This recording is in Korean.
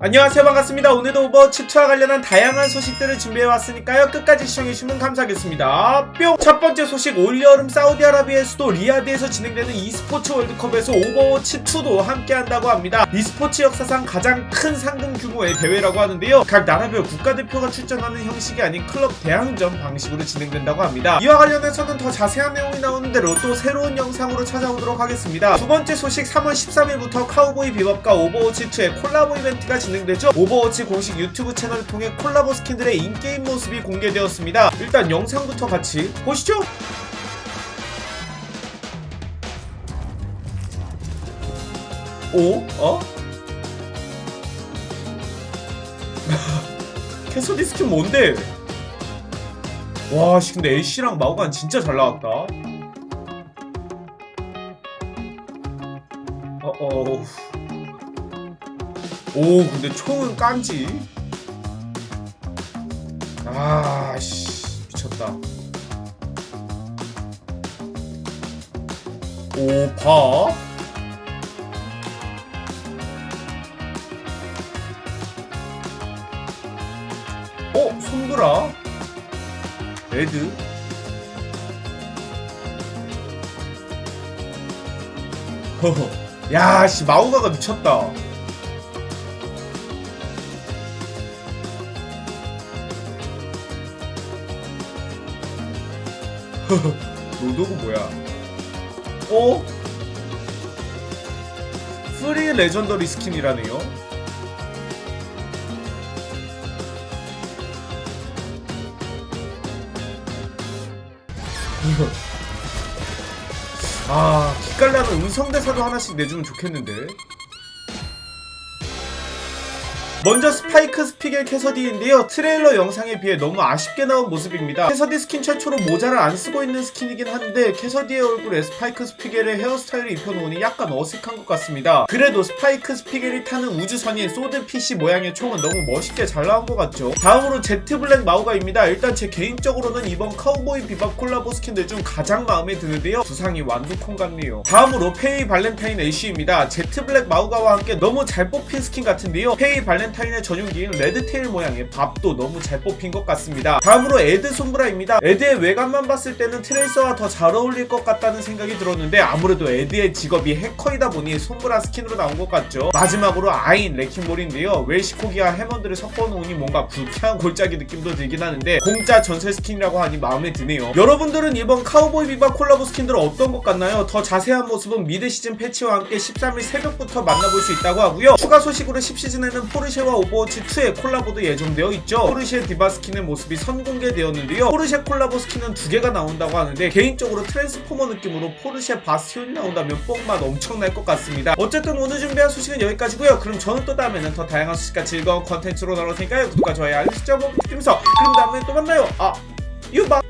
안녕하세요. 반갑습니다. 오늘도 오버워치 2와 관련한 다양한 소식들을 준비해왔으니까요. 끝까지 시청해주시면 감사하겠습니다. 뿅! 첫 번째 소식. 올여름 사우디아라비아의 수도 리야드에서 진행되는 e스포츠 월드컵에서 오버워치 2도 함께한다고 합니다. e스포츠 역사상 가장 큰 상금 규모의 대회라고 하는데요. 각 나라별 국가대표가 출전하는 형식이 아닌 클럽 대항전 방식으로 진행된다고 합니다. 이와 관련해서는 더 자세한 내용이 나오는 대로 또 새로운 영상으로 찾아오도록 하겠습니다. 두 번째 소식. 3월 13일부터 카우보이 비밥과 오버워치 2의 콜라보 이벤트가 되죠. 오버워치 공식 유튜브 채널을 통해 콜라보 스킨들의 인게임 모습이 공개되었습니다. 일단 영상부터 같이 보시죠. 오? 어? 캐서디 스킨 뭔데? 와, 씨, 근데 애쉬랑 마우간 진짜 잘 나왔다. 어, 어. 오 근데 총은 깐지? 아씨 미쳤다. 오파 어 손브라? 레드? 야씨 마우가가 미쳤다 로도그 뭐야? 어? 프리 레전더리 스킨이라네요. 아, 기깔나는 음성대사도 하나씩 내주면 좋겠는데. 먼저 스파이크 스피겔 캐서디인데요. 트레일러 영상에 비해 너무 아쉽게 나온 모습입니다. 캐서디 스킨 최초로 모자를 안 쓰고 있는 스킨이긴 한데 캐서디의 얼굴에 스파이크 스피겔의 헤어스타일을 입혀놓으니 약간 어색한 것 같습니다. 그래도 스파이크 스피겔이 타는 우주선인 소드 PC 모양의 총은 너무 멋있게 잘 나온 것 같죠. 다음으로 제트 블랙 마우가입니다. 일단 제 개인적으로는 이번 카우보이 비밥 콜라보 스킨들 중 가장 마음에 드는데요. 두상이 완두콩 같네요. 다음으로 페이 발렌타인 애쉬입니다. 제트 블랙 마우가와 함께 너무 잘 뽑힌 스킨 같은데요. 페이 발렌 타인의 전용기인 레드테일 모양의 밥도 너무 잘 뽑힌 것 같습니다. 다음으로 에드 솜브라입니다. 에드의 외관만 봤을 때는 트레이서와 더 잘 어울릴 것 같다는 생각이 들었는데 아무래도 에드의 직업이 해커이다 보니 솜브라 스킨으로 나온 것 같죠. 마지막으로 아인 레킹볼인데요. 웰시코기와 해먼드를 섞어놓으니 뭔가 불쾌한 골짜기 느낌도 들긴 하는데 공짜 전설 스킨이라고 하니 마음에 드네요. 여러분들은 이번 카우보이 비바 콜라보 스킨들 어떤 것 같나요? 더 자세한 모습은 미드 시즌 패치와 함께 13일 새벽부터 만나볼 수 있다고 하고요. 추가 소식으로 10시즌에는 포르쉐와 오버워치 2의 콜라보도 예정되어 있죠. 포르쉐 디바 스킨의 모습이 선공개되었는데요. 포르쉐 콜라보 스킨은 두 개가 나온다고 하는데 개인적으로 트랜스포머 느낌으로 포르쉐 바스티온이 나온다면 뽕맛 엄청날 것 같습니다. 어쨌든 오늘 준비한 소식은 여기까지고요. 그럼 저는 또 다음에는 더 다양한 소식과 즐거운 컨텐츠로 나올 테니까요. 구독과 좋아요 알림 설정 부탁드리면서 그럼 다음에 또 만나요. 아 유바